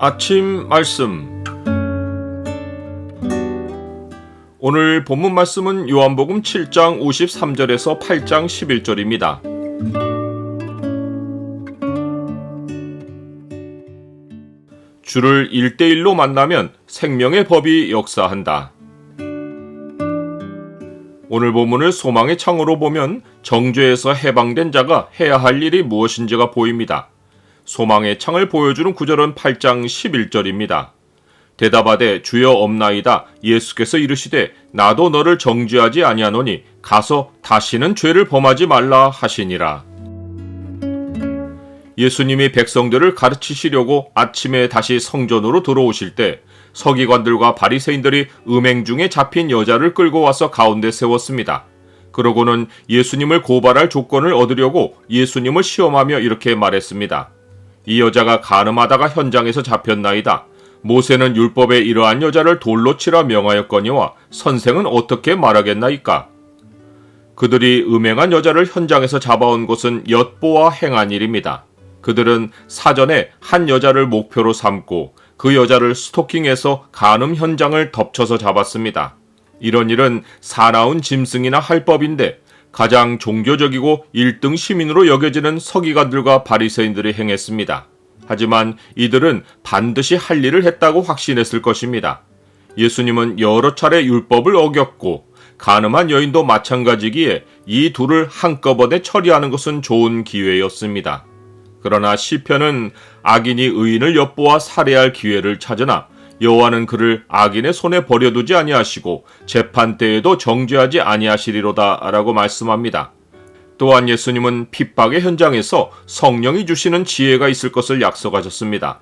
아침 말씀 오늘 본문 말씀은 요한복음 7장 53절에서 8장 11절입니다. 주를 일대일로 만나면 생명의 법이 역사한다. 오늘 본문을 소망의 창으로 보면 정죄에서 해방된 자가 해야 할 일이 무엇인지가 보입니다. 소망의 창을 보여주는 구절은 8장 11절입니다. 대답하되 주여 없나이다 예수께서 이르시되 나도 너를 정죄하지 아니하노니 가서 다시는 죄를 범하지 말라 하시니라. 예수님이 백성들을 가르치시려고 아침에 다시 성전으로 들어오실 때 서기관들과 바리새인들이 음행 중에 잡힌 여자를 끌고 와서 가운데 세웠습니다. 그러고는 예수님을 고발할 조건을 얻으려고 예수님을 시험하며 이렇게 말했습니다. 이 여자가 가늠하다가 현장에서 잡혔나이다. 모세는 율법에 이러한 여자를 돌로 치라 명하였거니와 선생은 어떻게 말하겠나이까? 그들이 음행한 여자를 현장에서 잡아온 것은 엿보아 행한 일입니다. 그들은 사전에 한 여자를 목표로 삼고 그 여자를 스토킹해서 간음 현장을 덮쳐서 잡았습니다. 이런 일은 사나운 짐승이나 할 법인데 가장 종교적이고 1등 시민으로 여겨지는 서기관들과 바리새인들이 행했습니다. 하지만 이들은 반드시 할 일을 했다고 확신했을 것입니다. 예수님은 여러 차례 율법을 어겼고 가늠한 여인도 마찬가지기에 이 둘을 한꺼번에 처리하는 것은 좋은 기회였습니다. 그러나 시편은 악인이 의인을 엿보아 살해할 기회를 찾으나 여호와는 그를 악인의 손에 버려두지 아니하시고 재판 때에도 정죄하지 아니하시리로다라고 말씀합니다. 또한 예수님은 핍박의 현장에서 성령이 주시는 지혜가 있을 것을 약속하셨습니다.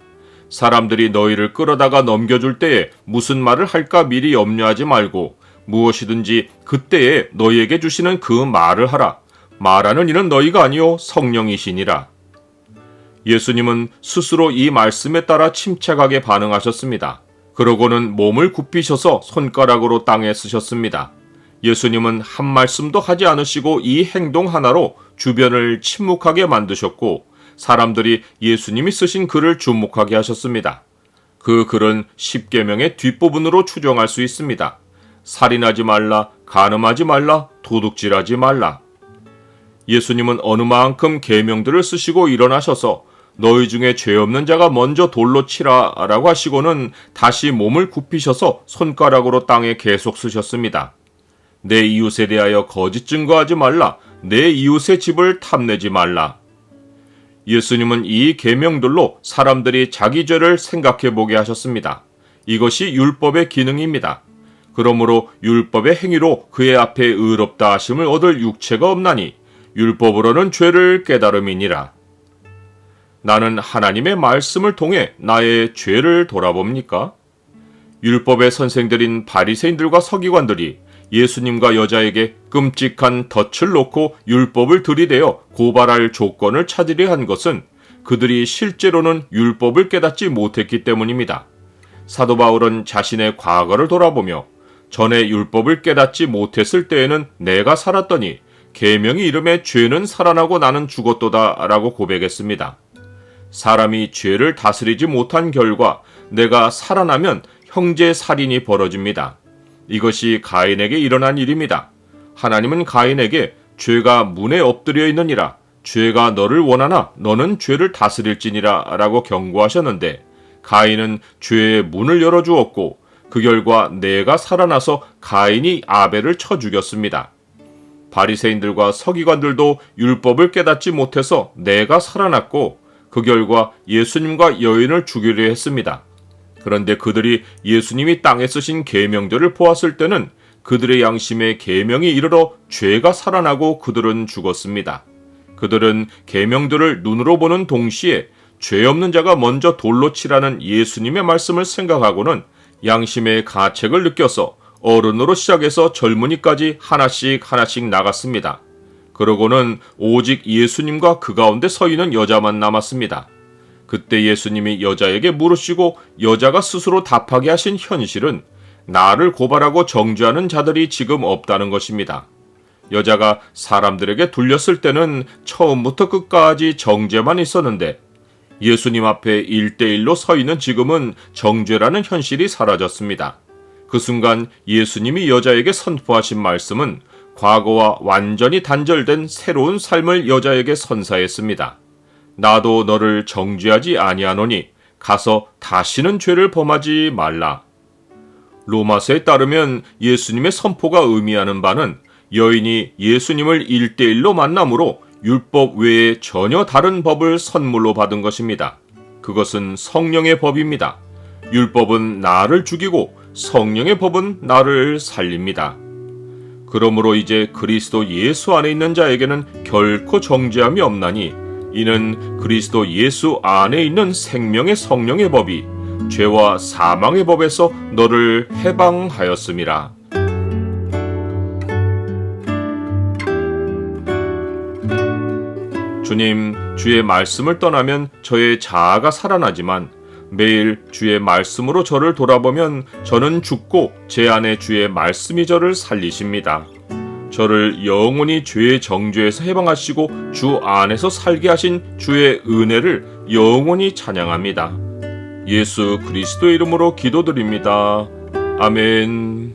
사람들이 너희를 끌어다가 넘겨줄 때에 무슨 말을 할까 미리 염려하지 말고 무엇이든지 그때에 너희에게 주시는 그 말을 하라. 말하는 이는 너희가 아니요 성령이시니라. 예수님은 스스로 이 말씀에 따라 침착하게 반응하셨습니다. 그러고는 몸을 굽히셔서 손가락으로 땅에 쓰셨습니다. 예수님은 한 말씀도 하지 않으시고 이 행동 하나로 주변을 침묵하게 만드셨고 사람들이 예수님이 쓰신 글을 주목하게 하셨습니다. 그 글은 십계명의 뒷부분으로 추정할 수 있습니다. 살인하지 말라, 간음하지 말라, 도둑질하지 말라. 예수님은 어느 만큼 계명들을 쓰시고 일어나셔서 너희 중에 죄 없는 자가 먼저 돌로 치라 라고 하시고는 다시 몸을 굽히셔서 손가락으로 땅에 계속 쓰셨습니다. 내 이웃에 대하여 거짓 증거하지 말라. 내 이웃의 집을 탐내지 말라. 예수님은 이 계명들로 사람들이 자기 죄를 생각해 보게 하셨습니다. 이것이 율법의 기능입니다. 그러므로 율법의 행위로 그의 앞에 의롭다 하심을 얻을 육체가 없나니 율법으로는 죄를 깨달음이니라. 나는 하나님의 말씀을 통해 나의 죄를 돌아봅니까? 율법의 선생들인 바리새인들과 서기관들이 예수님과 여자에게 끔찍한 덫을 놓고 율법을 들이대어 고발할 조건을 찾으려 한 것은 그들이 실제로는 율법을 깨닫지 못했기 때문입니다. 사도 바울은 자신의 과거를 돌아보며 전에 율법을 깨닫지 못했을 때에는 내가 살았더니 계명이 이름에 죄는 살아나고 나는 죽었도다라고 고백했습니다. 사람이 죄를 다스리지 못한 결과 내가 살아나면 형제 살인이 벌어집니다. 이것이 가인에게 일어난 일입니다. 하나님은 가인에게 죄가 문에 엎드려 있느니라 죄가 너를 원하나 너는 죄를 다스릴지니라 라고 경고하셨는데 가인은 죄의 문을 열어 주었고 그 결과 내가 살아나서 가인이 아벨을 쳐 죽였습니다. 바리새인들과 서기관들도 율법을 깨닫지 못해서 내가 살아났고 그 결과 예수님과 여인을 죽이려 했습니다. 그런데 그들이 예수님이 땅에 쓰신 계명들을 보았을 때는 그들의 양심에 계명이 이르러 죄가 살아나고 그들은 죽었습니다. 그들은 계명들을 눈으로 보는 동시에 죄 없는 자가 먼저 돌로 치라는 예수님의 말씀을 생각하고는 양심의 가책을 느껴서 어른으로 시작해서 젊은이까지 하나씩 하나씩 나갔습니다. 그러고는 오직 예수님과 그 가운데 서 있는 여자만 남았습니다. 그때 예수님이 여자에게 물으시고 여자가 스스로 답하게 하신 현실은 나를 고발하고 정죄하는 자들이 지금 없다는 것입니다. 여자가 사람들에게 둘렸을 때는 처음부터 끝까지 정죄만 있었는데 예수님 앞에 일대일로서 있는 지금은 정죄라는 현실이 사라졌습니다. 그 순간 예수님이 여자에게 선포하신 말씀은 과거와 완전히 단절된 새로운 삶을 여자에게 선사했습니다. 나도 너를 정죄하지 아니하노니 가서 다시는 죄를 범하지 말라. 로마서에 따르면 예수님의 선포가 의미하는 바는 여인이 예수님을 일대일로 만남으로 율법 외에 전혀 다른 법을 선물로 받은 것입니다. 그것은 성령의 법입니다. 율법은 나를 죽이고 성령의 법은 나를 살립니다. 그러므로 이제 그리스도 예수 안에 있는 자에게는 결코 정죄함이 없나니 이는 그리스도 예수 안에 있는 생명의 성령의 법이 죄와 사망의 법에서 너를 해방하였음이라. 주님, 주의 말씀을 떠나면 저의 자아가 살아나지만 매일 주의 말씀으로 저를 돌아보면 저는 죽고 제 안에 주의 말씀이 저를 살리십니다. 저를 영원히 죄의 정죄에서 해방하시고 주 안에서 살게 하신 주의 은혜를 영원히 찬양합니다. 예수 그리스도 이름으로 기도드립니다. 아멘.